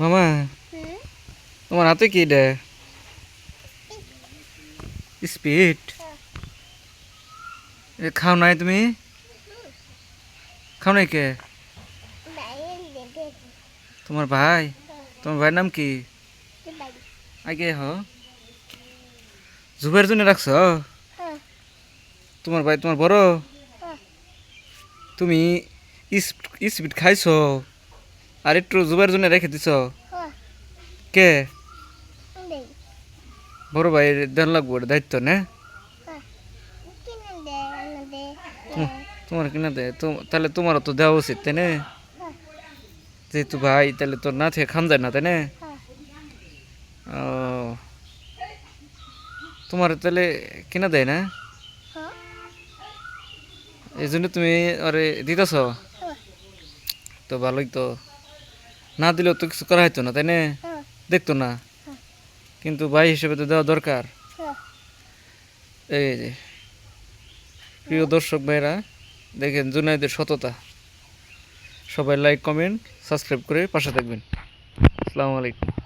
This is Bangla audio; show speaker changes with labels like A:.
A: মামা, তোমার হাতে কি এটা? স্পিড? খাও নাই তুমি? খাও নাই কে? তোমার ভাই? তোমার ভাইয়ের নাম কি? আগে হ। জুবের জন্য রাখছ? তোমার ভাই, তোমার বড়? তুমি স্পিড খাইছো? আর একটু জুবের জন্য রেখে দিছ। কে? বড় ভাই দেন লাগবো দায়িত্ব না? তোমার কিনা দে তাহলে তোমারও তো দেওয়া উচিত তাই না যেহেতু ভাই তাহলে তোর না থেকে খান যায় না তাই না ও তোমার তাহলে কিনা দেয় না? এই জন্য তুমি আরে দিতেছ তো ভালোই তো। না দিলেও তো কিছু করা হইতো না তাই না?
B: হ্যাঁ।
A: দেখতো না। কিন্তু ভাই হিসেবে তো দেওয়া দরকার।
B: হ্যাঁ।
A: এই যে প্রিয় দর্শক ভাইরা দেখেন জুনাইদের সততা। সবাই লাইক কমেন্ট সাবস্ক্রাইব করে পাশে থাকবেন। আসসালামু আলাইকুম।